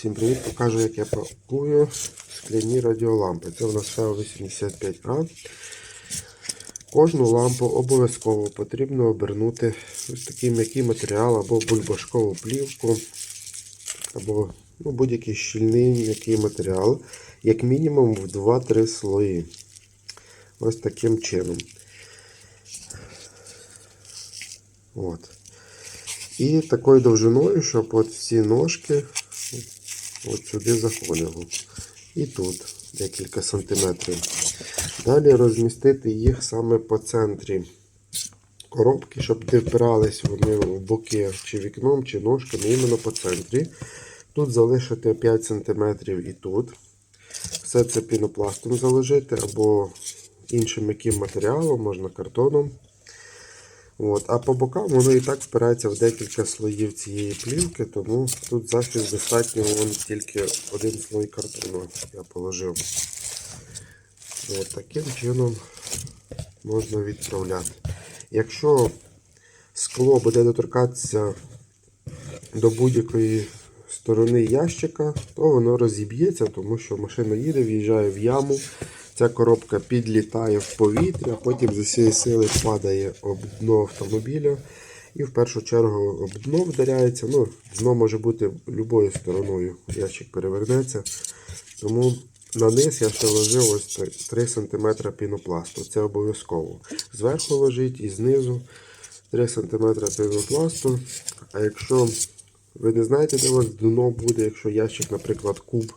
Всім привіт! Покажу, як я пакую скляні радіолампи. Це у нас FEO 85А. Кожну лампу обов'язково потрібно обернути ось такий м'який матеріал або бульбашкову плівку, або ну, будь-який щільний м'який матеріал, як мінімум в 2-3 слої. Ось таким чином. От. І такою довжиною, щоб от ці ножки от сюди заходило. І тут декілька сантиметрів. Далі розмістити їх саме по центрі коробки, щоб не впирались вони в боки чи вікном, чи ножками, іменно по центрі. Тут залишити 5 см і тут. Все це пінопластом заложити або іншим яким матеріалом, можна картоном. От. А по бокам воно і так впирається в декілька слоїв цієї плівки, тому тут захист достатньо вон тільки один слой картону я положив. От, таким чином можна відправляти. Якщо скло буде доторкатися до будь-якої сторони ящика, то воно розіб'ється, тому що машина їде, в'їжджає в яму. Ця коробка підлітає в повітря, потім з усієї сили падає об дно автомобіля. І в першу чергу об дно вдаряється. Ну, Дно може бути любою стороною, ящик перевернеться. Тому на низ я ще ложив ось 3 см пінопласту. Це обов'язково. Зверху лежить і знизу 3 см пінопласту. А якщо ви не знаєте, де у вас дно буде, якщо ящик, наприклад, куб,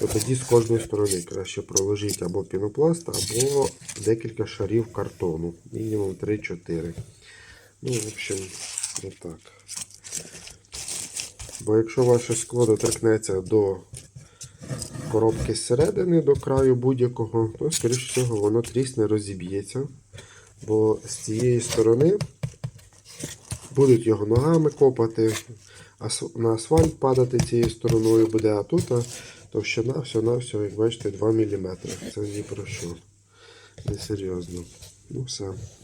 то тоді з кожної сторони краще проложіть або пінопласт, або декілька шарів картону. Мінімум 3-4. Ну, в общем, отак. Бо якщо ваше скло доторкнеться до коробки зсередини, до краю будь-якого, то, скоріш всього, воно трісне розіб'ється. Бо з цієї сторони будуть його ногами копати, на асфальт падати цією стороною буде, а тут товщина всього-навсього, як бачите, 2 мм. Це ні про що. Несерйозно. Ну все.